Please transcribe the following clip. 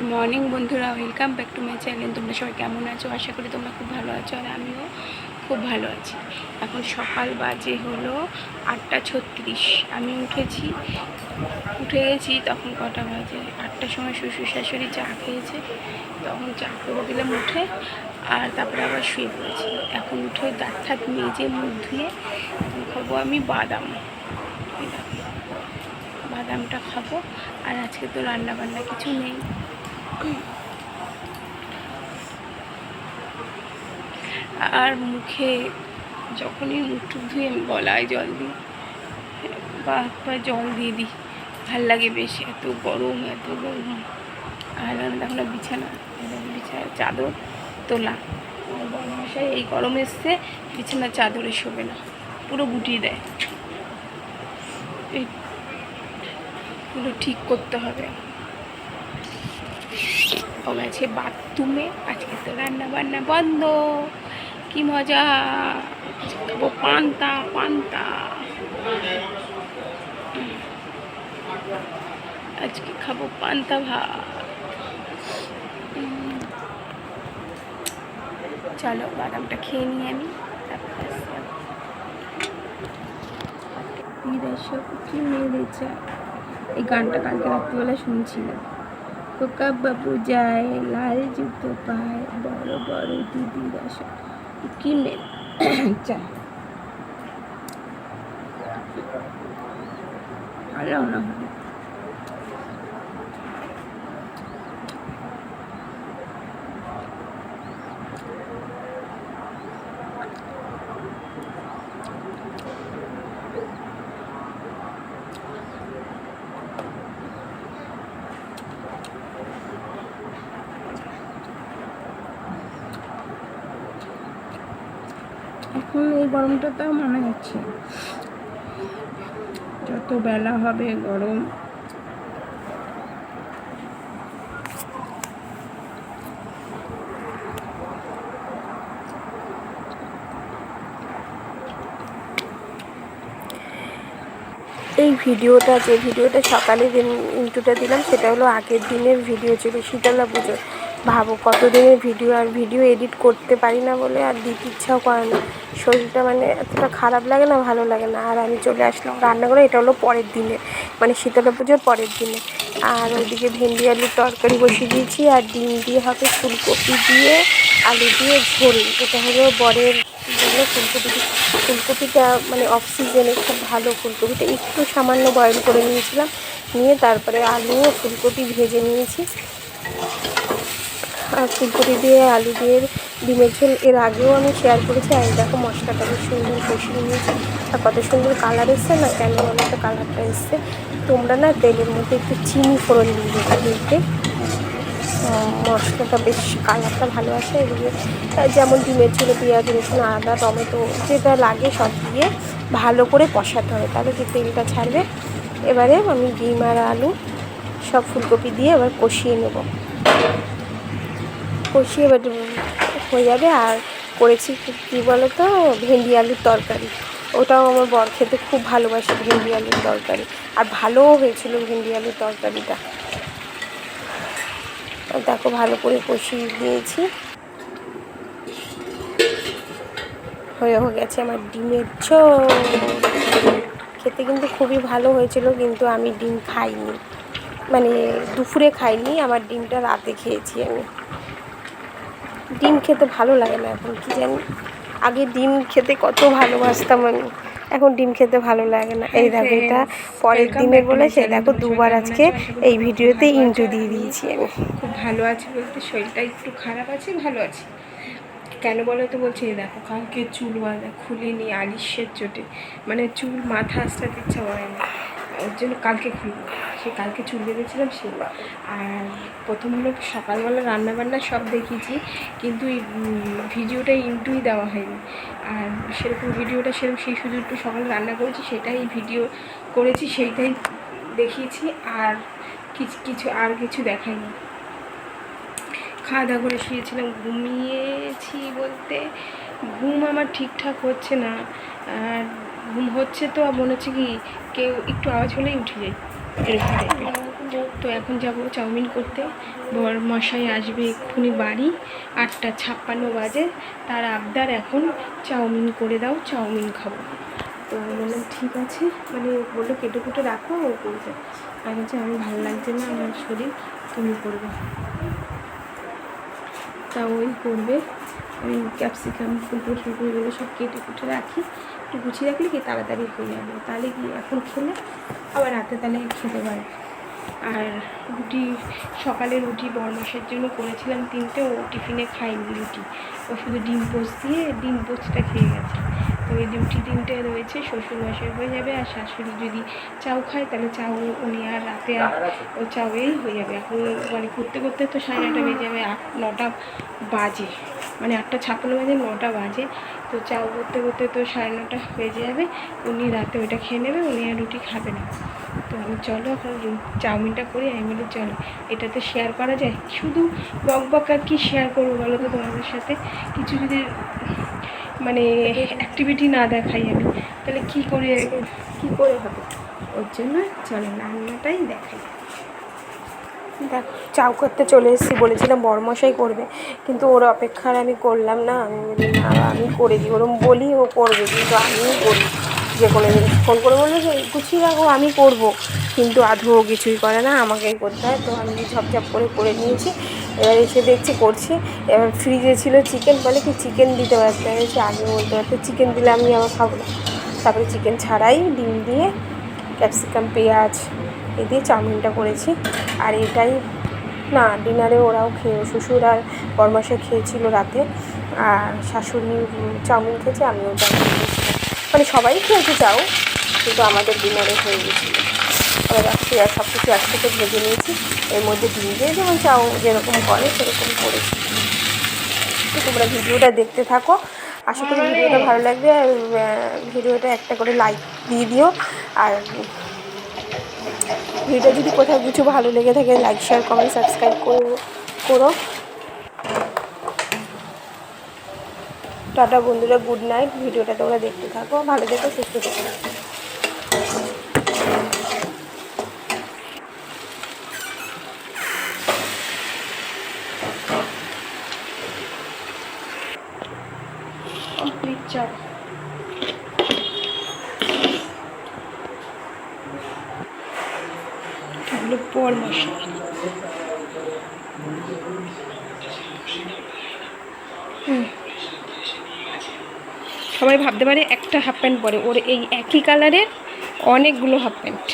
Good morning বন্ধুরা। Welcome back to my channel তোমরা সবাই কেমন আছো? আশা করি তোমরা খুব ভালো আছো আর আমিও খুব ভালো আছি। এখন সকাল বাজে হলো আটটা ছত্রিশ। আমি উঠেছি। উঠে গেছি তখন কটা বাজে? আটটার সময় শ্বশুর শাশুড়ি চা খেয়েছে। তখন চা করে দিলাম উঠে আর তারপরে আবার শুয়ে পড়েছি। এখন উঠে দাঁত ঠাত মেজে মুখ ধুয়ে খাব আমি বাদাম। বাদামটা খাব। আর আজকে তো রান্না বান্না কিছু নেই। আর মুখে যখনই মুখ টুক ধুয়ে আমি গলায় জল দিই, বা জল দিয়ে দিই, ভালো লাগে বেশ, এত গরম এত গরম। আর দেখো না বিছানা বিছানা চাদর তোলা। বড়মশাই এই গরম এসছে বিছানা চাদরে শোবে না, পুরো গুটিয়ে দেয়। পুরো ঠিক করতে হবে। ও গেছে বাথরুমে আজকে তো রান্না বান্না বন্ধ। কি মজা। খাব পান্তা পান্তা। আজকে খাব পান্তা ভাত। চলো বাদামটা খেয়ে নিই আমি। কি মেরেছে। এই গানটা কালকে রাত্রিবেলা শুনছিলাম। খোকা বাবু যায় লাল জুতো পায় বড় বড় দিদি দশা কি মেয়ে চল ভালো না ভালো এখন এই গরমটা তাও মানা যাচ্ছে যত বেলা হবে গরম। এই ভিডিওটা, যে ভিডিওটা সকালে যে ইন্টুটা দিলাম, সেটা হলো আগের দিনের ভিডিও ছিল শীতলা পুজো ভাবো কত দিনের ভিডিও, আর ভিডিও এডিট করতে পারি না বলে আর দিতে ইচ্ছাও করে না। শরীরটা মানে এতটা খারাপ লাগে না, ভালো লাগে না। আর আমি চলে আসলাম রান্না করে এটা হলো পরের দিনে। মানে শীতলা পুজোর পরের দিনে। আর ওইদিকে ভেন্ডি আলুর তরকারি বসিয়ে দিয়েছি, আর ডিম দিয়ে হবে ফুলকপি দিয়ে আলু দিয়ে ঝোল। এটা হলো বরের জন্য ফুলকপি। ফুলকপিটা মানে অফ সিজনে খুব ভালো ফুলকপিটা। একটু সামান্য বয়েল করে নিয়েছিলাম। নিয়ে তারপরে আলু ফুলকপি ভেজে নিয়েছি। আর ফুলকপি দিয়ে আলু দিয়ে ডিমের ঝোল এর আগেও আমি শেয়ার করেছি আর দেখো মশলাটা বেশ সুন্দর কষিয়ে নিয়েছি। আর কত সুন্দর কালার এসছে না কেন তো কালারটা এসছে। তোমরা না তেলের মধ্যে একটু চিনি ফোড়ন দিয়ে দিতে। মশলাটা বেশ কালারটা ভালো আসে আহ, যেমন ডিমের ঝোলে পেঁয়াজ রসুন আদা টমেটো যেটা লাগে সব দিয়ে ভালো করে কষাতে হবে। তাহলে কি তেলটা ছাড়বে এবারে আমি ডিম আর আলু সব ফুলকপি দিয়ে এবার কষিয়ে নেব। কষিয়ে এবার হয়ে যাবে আর করেছি কী বলো তো ভেন্ডি আলুর তরকারি। ওটাও আমার বর খেতে খুব ভালোবাসে, ভেন্ডি আলুর তরকারি। আর ভালোও হয়েছিল ভেন্ডি আলুর তরকারিটা। দেখো, ভালো করে কষিয়ে দিয়েছি হয়ে গেছে আমার ডিমের ঝোল। খেতে কিন্তু খুবই ভালো হয়েছিল, কিন্তু আমি ডিম খাইনি। মানে দুপুরে খাইনি, আমার ডিমটা রাতে খেয়েছি আমি। ডিম খেতে ভালো লাগে না এখন কি জানি? আগে ডিম খেতে কত ভালোবাসতাম আমি এখন ডিম খেতে ভালো লাগে না। এই দেখো এটা পরের দিনের বলে সে দেখো দুবার আজকে এই ভিডিওতে ইন্টু দিয়ে দিয়েছি আমি। খুব ভালো আছে বলতে শরীরটা একটু খারাপ আছে ভালো আছে। কেন বলো তো বলছি এই দেখো কালকে চুল বাঁধা খুলিনি আলিশের চোটে। মানে চুল মাথা আসতে ইচ্ছা করে না। ওর জন্য কালকে খুলবো সে কালকে চুল বেঁধেছিলাম সেই আর প্রথম হলো সকালবেলা রান্না বান্না সব দেখিয়েছি কিন্তু ভিডিওটা ইন্টুই দেওয়া হয়নি। আর সেরকম ভিডিওটা সেরকম সেই শুধু একটু সকালে রান্না করেছি সেটাই ভিডিও করেছি সেইটাই দেখিয়েছি আর কিছু কিছু আর কিছু দেখাইনি। খাওয়া দাওয়া করে শুয়েছিলাম ঘুমিয়েছি বলতে ঘুম আমার ঠিকঠাক হচ্ছে না আর ঘুম হচ্ছে তো মনে হচ্ছে কি কেউ একটু আওয়াজ হলেই উঠে যায়, এরকম তো এখন যাব চাউমিন করতে। বর মশাই আসবে এক্ষুনি বাড়ি, আটটা ছাপ্পান্ন বাজে। তার আবদার এখন, চাউমিন করে দাও, চাউমিন খাব। তো বললাম, ঠিক আছে। মানে বলল, কেটে কুটে রাখো, ও করবে আমি বলছি আমি ভালো লাগছে না, আমার শরীর, তুমি করবে। তা ওই করবে। আমি ক্যাপসিকাম ফুলকো টুলকো এগুলো সব কেটে কুটে রাখি। একটু গুছিয়ে রাখলে কি তাড়াতাড়ি হয়ে যাবে? তাহলে কি এখন খেলে? আবার রাতে তাহলে খেতে পারে আর রুটি, সকালে রুটি বরমাসের জন্য করেছিলাম তিনটে, ও টিফিনে খাইনি রুটি। ও শুধু ডিম পোস্ট দিয়ে ডিম পোস্টটা খেয়ে গেছে। ওই রুটি তিনটে রয়েছে শ্বশুর মশাই হয়ে যাবে আর শাশুড়ি যদি চাউ খায় তাহলে চাউ উনি আর রাতে আর ও চাউয়েই হয়ে যাবে। এখন মানে করতে করতে তো সাড়ে নটা বেজে যাবে আট নটা বাজে। মানে আটটা ছাপ্পান্ন বাজে নটা বাজে। তো চাউ করতে করতে তো সাড়ে নটা বেজে যাবে উনি রাতে ওইটা খেয়ে নেবে উনি আর রুটি খাবে না। তো আমি চলো এখন চাউমিনটা করি আমি বলি চলো এটা তো শেয়ার করা যায়? শুধু বক বক আর কি শেয়ার করব বলো তো তোমাদের সাথে? কিছু যদি মানে অ্যাক্টিভিটি না দেখাই আমি। তাহলে কি করে কি করে হবে? ওর জন্য চলো রান্নাটাই দেখাই। দেখ চাউ করতে চলে এসেছি বলেছিলাম বড়মশাই করবে। কিন্তু ওর অপেক্ষার আমি করলাম না। আমি বলি না আমি করে দিই। ওরম বলি ও করবে। কিন্তু আমিই করি। যে কোনো জিনিস ফোন করে বলল যে গুছিয়ে রাখো আমি করব। কিন্তু আধো কিছুই করে না আমাকেই করতে হয়। তো আমি ঝপঝপ করে করে নিয়েছি। এবার এসে দেখছি করছি। এবার ফ্রিজে ছিল চিকেন বলে কি চিকেন দিতে পারতে বলছি আগে বলতে পারতো চিকেন দিলে আমি আবার খাব না। তারপরে চিকেন ছাড়াই ডিম দিয়ে ক্যাপসিকাম পেঁয়াজ, এ দিয়ে চাউমিনটা করেছি। আর এটাই, না ডিনারে ওরাও খেয়ে, শ্বশুর আর বরমাসে খেয়েছিল রাতে। আর শাশুড়ি চাউমিন খেয়েছে, আমিও চাউমিন মানে সবাই খেয়েছে চাও কিন্তু আমাদের ডিনারে হয়ে গেছিল। এবার রাখছি আর সব কিছু একসাথে ভেজে নিয়েছি। এর মধ্যে ডিম দিয়ে যেমন চাও যেরকম করে, সেরকম করেছি। তো তোমরা ভিডিওটা দেখতে থাকো। আশা করি ভিডিওটা ভালো লাগবে। আর ভিডিওটা একটা করে লাইক দিয়ে দিও। আর ভিডিও যদি কোথাও কিছু ভালো লেগে থাকে লাইক শেয়ার কমেন্ট সাবস্ক্রাইব করো করো। টাটা বন্ধুরা গুড নাইট ভিডিওটা তোমরা দেখতে থাকো। ভালো দেখো সুস্থ থেকো। কমপ্লিট পর সবাই ভাবতে পারে একটা হাফ প্যান্ট পরে। ওর এই একই কালারের অনেকগুলো হাফ প্যান্ট